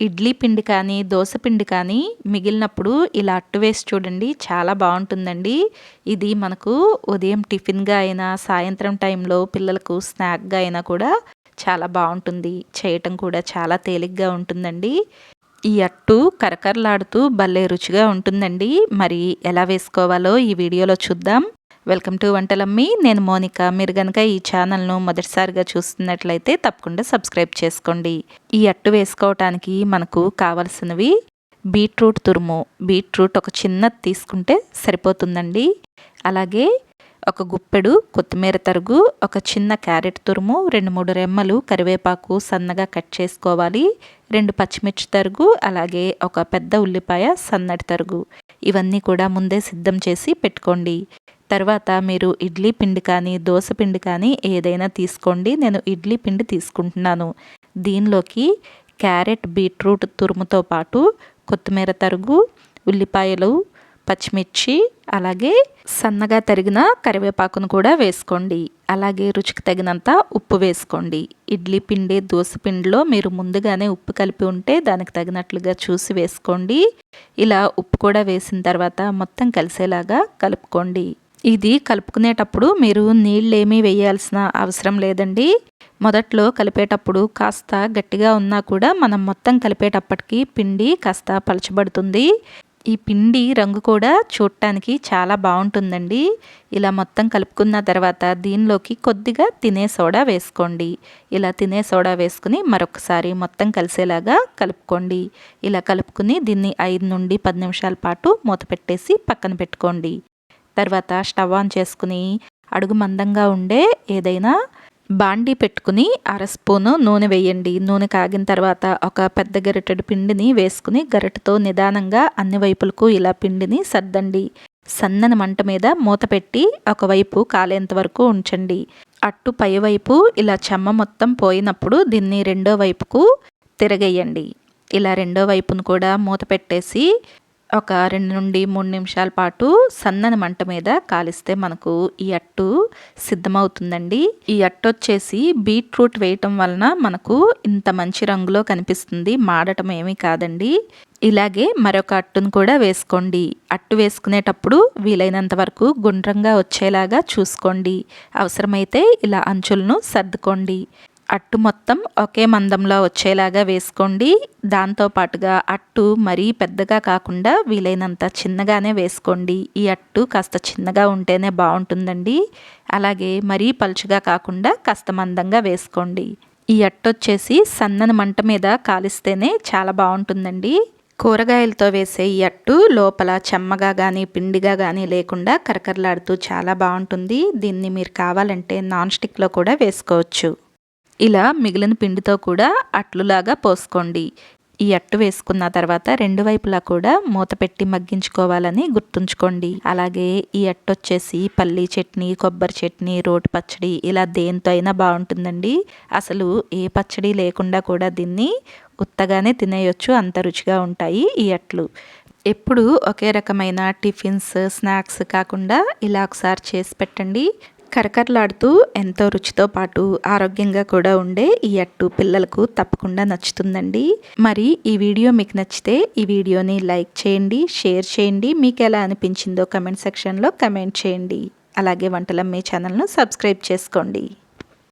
ఇడ్లీ పిండి కానీ దోశ పిండి కానీ మిగిలినప్పుడు ఇలా అట్టు వేసి చూడండి చాలా బాగుంటుందండి. ఇది మనకు ఉదయం టిఫిన్గా అయినా సాయంత్రం టైంలో పిల్లలకు స్నాక్గా అయినా కూడా చాలా బాగుంటుంది. చేయటం కూడా చాలా తేలిగ్గా ఉంటుందండి. ఈ అట్టు కరకరలాడుతూ భలే రుచిగా ఉంటుందండి. మరి ఎలా వేసుకోవాలో ఈ వీడియోలో చూద్దాం. Welcome to Vantalammi. నేను మోనిక. మీరు కనుక ఈ ఛానల్ను మొదటిసారిగా చూస్తున్నట్లయితే తప్పకుండా సబ్స్క్రైబ్ చేసుకోండి. ఈ అట్టు వేసుకోవటానికి మనకు కావలసినవి బీట్రూట్ తురుము. బీట్రూట్ ఒక చిన్నది తీసుకుంటే సరిపోతుందండి. అలాగే ఒక గుప్పెడు కొత్తిమీర తరుగు ఒక చిన్న క్యారెట్ తురుము రెండు మూడు రెమ్మలు కరివేపాకు సన్నగా కట్ చేసుకోవాలి. రెండు పచ్చిమిర్చి తరుగు అలాగే ఒక పెద్ద ఉల్లిపాయ సన్నటి తరుగు. ఇవన్నీ కూడా ముందే సిద్ధం చేసి పెట్టుకోండి. తర్వాత మీరు ఇడ్లీ పిండి కానీ దోశ పిండి కానీ ఏదైనా తీసుకోండి. నేను ఇడ్లీ పిండి తీసుకుంటున్నాను. దీనిలోకి క్యారెట్ బీట్రూట్ తురుముతో పాటు కొత్తిమీర తరుగు ఉల్లిపాయలు పచ్చిమిర్చి అలాగే సన్నగా తరిగిన కరివేపాకును కూడా వేసుకోండి. అలాగే రుచికి తగినంత ఉప్పు వేసుకోండి. ఇడ్లీ పిండి దోశ పిండిలో మీరు ముందుగానే ఉప్పు కలిపి ఉంటే దానికి తగినట్లుగా చూసి వేసుకోండి. ఇలా ఉప్పు కూడా వేసిన తర్వాత మొత్తం కలిసేలాగా కలుపుకోండి. ఇది కలుపుకునేటప్పుడు మీరు నీళ్ళేమీ వేయాల్సిన అవసరం లేదండి. మొదట్లో కలిపేటప్పుడు కాస్త గట్టిగా ఉన్నా కూడా మనం మొత్తం కలిపేటప్పటికి పిండి కాస్త పలచబడుతుంది. ఈ పిండి రంగు కూడా చూడటానికి చాలా బాగుంటుందండి. ఇలా మొత్తం కలుపుకున్న తర్వాత దీనిలోకి కొద్దిగా తినే సోడా వేసుకోండి. ఇలా తినే సోడా వేసుకుని మరొకసారి మొత్తం కలిసేలాగా కలుపుకోండి. ఇలా కలుపుకుని దీన్ని ఐదు నుండి పది నిమిషాల పాటు మూత పెట్టేసి పక్కన పెట్టుకోండి. తర్వాత స్టవ్ ఆన్ చేసుకుని అడుగు మందంగా ఉండే ఏదైనా బాండీ పెట్టుకుని అర స్పూను నూనె వేయండి. నూనె కాగిన తర్వాత ఒక పెద్ద గరిటెడు పిండిని వేసుకుని గరిటతో నిదానంగా అన్ని వైపులకు ఇలా పిండిని సర్దండి. సన్నని మంట మీద మూత పెట్టి ఒకవైపు కాలేంత వరకు ఉంచండి. అట్టు పైవైపు ఇలా చెమ్మ మొత్తం పోయినప్పుడు దీన్ని రెండో వైపుకు తిరగేయండి. ఇలా రెండో వైపును కూడా మూత పెట్టేసి ఒక రెండు నుండి మూడు నిమిషాల పాటు సన్నని మంట మీద కాలిస్తే మనకు ఈ అట్టు సిద్ధమవుతుందండి. ఈ అట్టు వచ్చేసి బీట్రూట్ వేయటం వలన మనకు ఇంత మంచి రంగులో కనిపిస్తుంది. మాడటం ఏమీ కాదండి. ఇలాగే మరొక అట్టును కూడా వేసుకోండి. అట్టు వేసుకునేటప్పుడు వీలైనంత వరకు గుండ్రంగా వచ్చేలాగా చూసుకోండి. అవసరమైతే ఇలా అంచులను సర్దుకోండి. అట్టు మొత్తం ఒకే మందంలో వచ్చేలాగా వేసుకోండి. దాంతోపాటుగా అట్టు మరీ పెద్దగా కాకుండా వీలైనంత చిన్నగానే వేసుకోండి. ఈ అట్టు కాస్త చిన్నగా ఉంటేనే బాగుంటుందండి. అలాగే మరీ పలుచుగా కాకుండా కాస్త మందంగా వేసుకోండి. ఈ అట్టు వచ్చేసి సన్నని మంట మీద కాలిస్తేనే చాలా బాగుంటుందండి. కూరగాయలతో వేసే ఈ అట్టు లోపల చెమ్మగా కానీ పిండిగా కానీ లేకుండా కరకరలాడుతూ చాలా బాగుంటుంది. దీన్ని మీరు కావాలంటే నాన్ స్టిక్లో కూడా వేసుకోవచ్చు. ఇలా మిగిలిన పిండితో కూడా అట్లులాగా పోసుకోండి. ఈ అట్టు వేసుకున్న తర్వాత రెండు వైపులా కూడా మూత పెట్టి మగ్గించుకోవాలని గుర్తుంచుకోండి. అలాగే ఈ అట్టు వచ్చేసి పల్లీ చట్నీ కొబ్బరి చట్నీ రోటి పచ్చడి ఇలా దేంతో అయినా బాగుంటుందండి. అసలు ఏ పచ్చడి లేకుండా కూడా దీన్ని ఉత్తగానే తినేయొచ్చు. అంత రుచిగా ఉంటాయి ఈ అట్లు. ఎప్పుడు ఒకే రకమైన టిఫిన్స్ స్నాక్స్ కాకుండా ఇలా ఒకసారి చేసి పెట్టండి. కరకరలాడుతూ ఎంతో రుచితో పాటు ఆరోగ్యంగా కూడా ఉండే ఈ అట్టు పిల్లలకు తప్పకుండా నచ్చుతుందండి. మరి ఈ వీడియో మీకు నచ్చితే ఈ వీడియోని లైక్ చేయండి షేర్ చేయండి. మీకు ఎలా అనిపించిందో కమెంట్ సెక్షన్లో కమెంట్ చేయండి. అలాగే వంటలమ్మే ఛానల్ను సబ్స్క్రైబ్ చేసుకోండి.